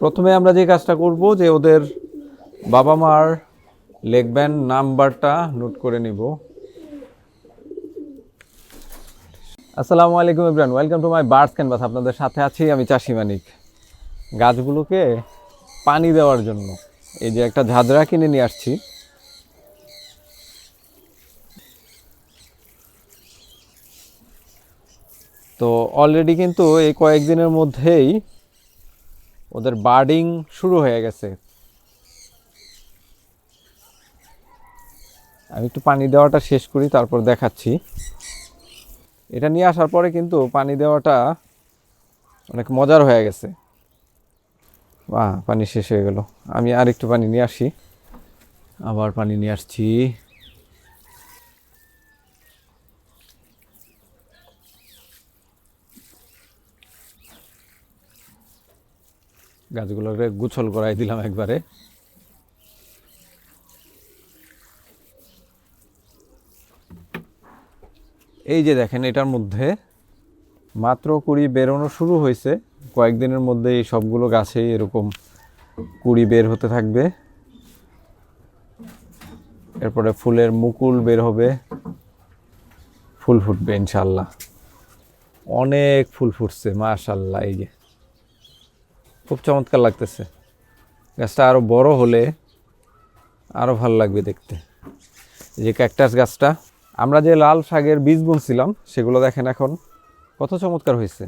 প্রথমে আমরা যে কাজটা করব যে ওদের বাবা মার লেগ ব্যান্ড নাম্বারটা নোট করে নিব। আসসালামু আলাইকুম Ibran welcome to my birds canvas আপনাদের সাথে আছি আমি চাষি মানিক। গাছগুলোকে পানি দেওয়ার জন্য এই যে একটা ঝাঁঝরা কিনে নিয়ে আসছি। তো অলরেডি কিন্তু এই কয়েকদিনের মধ্যেই ওদের বার্ডিং শুরু হয়ে গেছে। আমি একটু পানি দেওয়াটা শেষ করি, তারপর দেখাচ্ছি। এটা নিয়ে আসার পরে কিন্তু পানি দেওয়াটা অনেক মজার হয়ে গেছে। বাহ, পানি শেষ হয়ে গেল। আমি আর একটু পানি নিয়ে আসি। আবার পানি নিয়ে আসছি। গাছগুলোকে গুছল করাই দিলাম একবারে। এই যে দেখেন, এটার মধ্যে মাত্র কুড়ি বেরোনো শুরু হয়েছে। কয়েকদিনের মধ্যে এই সবগুলো গাছেই এরকম কুড়ি বের হতে থাকবে। এরপরে ফুলের মুকুল বের হবে। ফুল ফুটবে ইনশাল্লাহ অনেক ফুল ফুটছে মাশাল্লাহ এই যে। খুব চমৎকার লাগতেছে। গাছটা আরও বড় হলে আরও ভালো লাগবে দেখতে। যে ক্যাকটাস গাছটা, আমরা যে লাল শাকের বীজ বুনছিলাম, সেগুলো দেখেন এখন কত চমৎকার হয়েছে।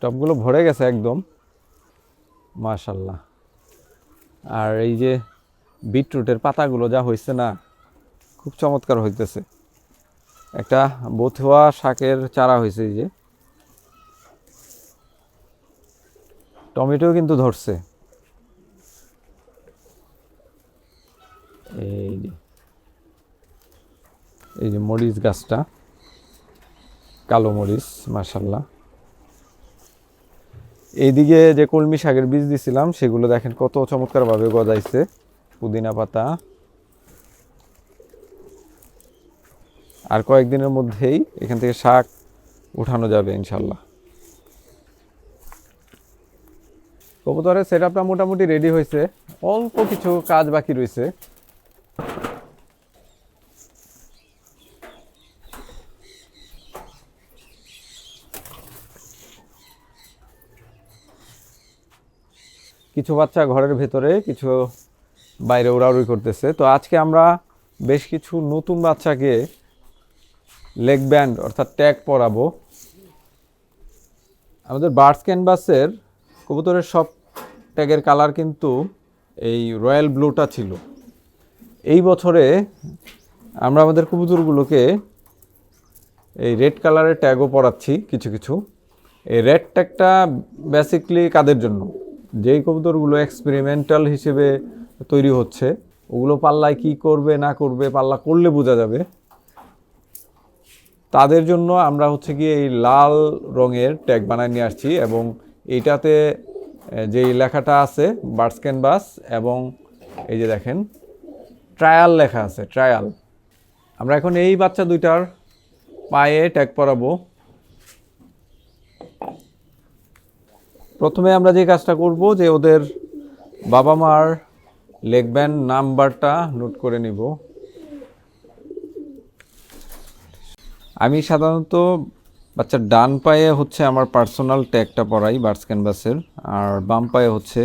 টবগুলো ভরে গেছে একদম। মাশাল্লাহ আর এই যে বিটরুটের পাতাগুলো যা হয়েছে না, খুব চমৎকার হইতেছে। একটা বথুয়া শাকের চারা হয়েছে এই যে। টমেটো কিন্তু ধরছে। এই যে। এই যে মরিচ গাছটা কালো মরিচ মাসাল্লাহ এইদিকে যে কলমি শাকের বীজ দিছিলাম সেগুলো দেখেন কত চমৎকারভাবে গজাইছে। পুদিনা পাতা। আর কয়েকদিনের মধ্যেই এখান থেকে শাক উঠানো যাবে ইনশাল্লাহ কবুতরের সেট আপটা মোটামুটি রেডি হয়েছে। অল্প কিছু কাজ বাকি রয়েছে। কিছু বাচ্চা ঘরের ভেতরে, কিছু বাইরে উড়াউড়ি করতেছে। তো আজকে আমরা বেশ কিছু নতুন বাচ্চাকে লেগ ব্যান্ড অর্থাৎ ট্যাগ পরাবো। আমাদের বার্ডস ক্যানভাসের কবুতরের সব ট্যাগের কালার কিন্তু এই রয়্যাল ব্লুটা ছিল। এই বছরে আমরা আমাদের কবুতরগুলোকে এই রেড কালারের ট্যাগও পরাচ্ছি কিছু কিছু। এই রেড ট্যাগটা বেসিকলি কাদের জন্য? যেই কবুতরগুলো এক্সপেরিমেন্টাল হিসেবে তৈরি হচ্ছে, ওগুলো পাল্লায় কি করবে, না করবে, পাল্লা করলে বোঝা যাবে। তাদের জন্য আমরা হচ্ছে কি এই লাল রঙের ট্যাগ বানায় নিয়ে আসছি এবং এইটাতে যেই লেখাটা আছে, বার্ডস ক্যানভাস এবং এই যে দেখেন, ট্রায়াল লেখা আছে, ট্রায়াল। আমরা এখন এই বাচ্চা দুইটার পায়ে ট্যাগ পরাবো। প্রথমে আমরা যে কাজটা করব, যে ওদের বাবা মার লেগ ব্যান্ড নাম্বারটা নোট করে নিব। আমি সাধারণত বাচ্চার ডান পায়ে হচ্ছে আমার পার্সোনাল ট্যাগটা পরাই বার্স ক্যানভাসের আর বাম পায়ে হচ্ছে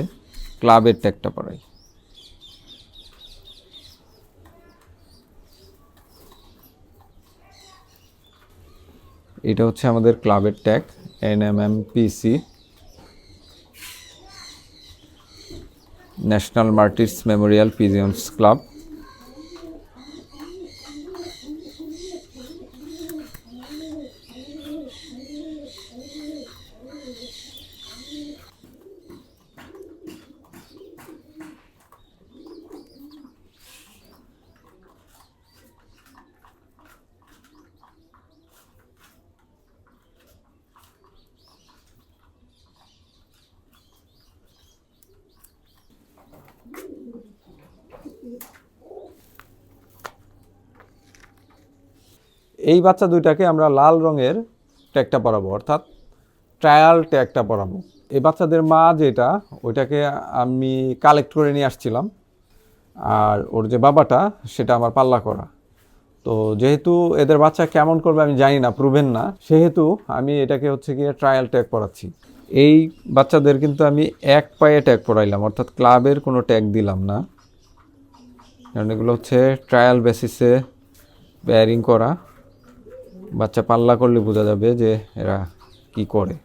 ক্লাবের ট্যাগটা পরাই। এটা হচ্ছে আমাদের ক্লাবের tag N M M PC national martyrs memorial pigeons club এই বাচ্চা দুইটাকে আমরা লাল রঙের ট্যাগটা পরাবো, অর্থাৎ ট্রায়াল ট্যাগটা পরাবো। এই বাচ্চাদের মা যেটা, ওইটাকে আমি কালেক্ট করে নিয়ে আসছিলাম, আর ওর যে বাবাটা, সেটা আমার পাল্লা করা। তো যেহেতু এদের বাচ্চা কেমন করবে আমি জানি না প্রুভেন না, সেহেতু আমি এটাকে হচ্ছে গিয়ে ট্রায়াল ট্যাগ করাচ্ছি এই বাচ্চাদের কিন্তু আমি এক পায়ে ট্যাগ পড়াইলাম অর্থাৎ ক্লাবের কোনো ট্যাগ দিলাম না। কারণ এগুলো হচ্ছে ট্রায়াল বেসিসে বেয়ারিং করা। বাচ্চা পাল্লা করলে বোঝা যাবে যে এরা কি করে।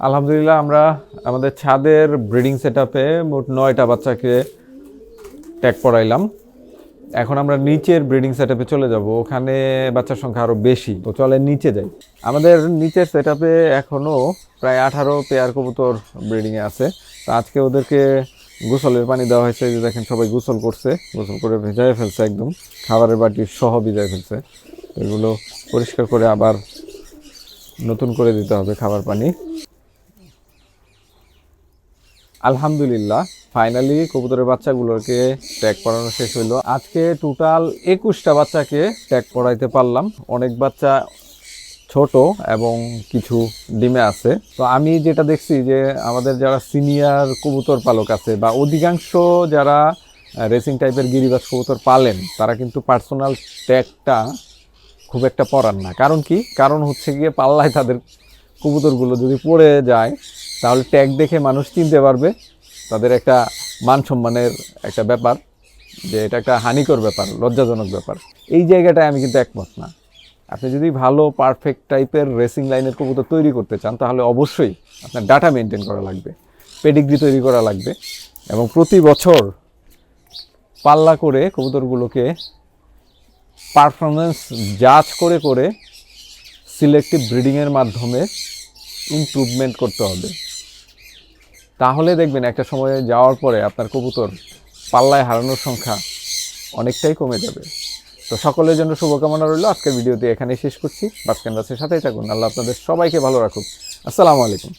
আলহামদুলিল্লাহ আমরা আমাদের ছাদের ব্রিডিং সেট আপে মোট নয়টা বাচ্চাকে ট্যাগ পড়াইলাম। এখন আমরা নিচের ব্রিডিং সেট আপে চলে যাব। ওখানে বাচ্চার সংখ্যা আরও বেশি। তো চলে নিচে যাই। আমাদের নিচের সেট আপে এখনও প্রায় আঠারো পেয়ার কবুতর ব্রিডিংয়ে আছে। তো আজকে ওদেরকে গোসলের পানি দেওয়া হয়েছে যে দেখেন সবাই গোসল করছে, গোসল করে ভেজায় ফেলছে একদম, খাবারের বাটি সহ ভিজায় ফেলছে। এগুলো পরিষ্কার করে আবার নতুন করে দিতে হবে খাবার পানি। আলহামদুলিল্লাহ ফাইনালি কবুতরের বাচ্চাগুলোকে ট্যাগ করানো শেষ হইল। আজকে টোটাল একুশটা বাচ্চাকে ট্যাগ করাইতে পারলাম। অনেক বাচ্চা ছোট এবং কিছু ডিমে আছে। তো আমি যেটা দেখছি যে আমাদের যারা সিনিয়র কবুতর পালক আছে বা অধিকাংশ যারা রেসিং টাইপের গিরিবাস কবুতর পালেন, তারা কিন্তু পার্সোনাল ট্যাগটা খুব একটা পড়ান না। কারণ কি? কারণ হচ্ছে গিয়ে পাল্লায় তাদের কবুতরগুলো যদি পড়ে যায়, তাহলে ট্যাগ দেখে মানুষ চিনতে পারবে। তাদের একটা মান সম্মানের একটা ব্যাপার, যে এটা একটা হানিকর ব্যাপার, লজ্জাজনক ব্যাপার। এই জায়গাটায় আমি কিন্তু একমত না। আপনি যদি ভালো পারফেক্ট টাইপের রেসিং লাইনের কবুতর তৈরি করতে চান, তাহলে অবশ্যই আপনার ডাটা মেনটেন করা লাগবে পেডিগ্রি তৈরি করা লাগবে এবং প্রতি বছর পাল্লা করে কবুতরগুলোকে পারফরমেন্স জাজ করে করে সিলেক্টিভ ব্রিডিংয়ের মাধ্যমে ইমপ্রুভমেন্ট করতে হবে। তাহলে দেখবেন একটা সময়ে যাওয়ার পরে আপনার কবুতর পাল্লায় হারানোর সংখ্যা অনেকটাই কমে যাবে। তো সকলের জন্য শুভকামনা রইল। আজকের ভিডিওতে এখানেই শেষ করছি। বাস ক্যানভাসের সাথেই থাকুন। আল্লাহ আপনাদের সবাইকে ভালো রাখুক। আসসালামু আলাইকুম।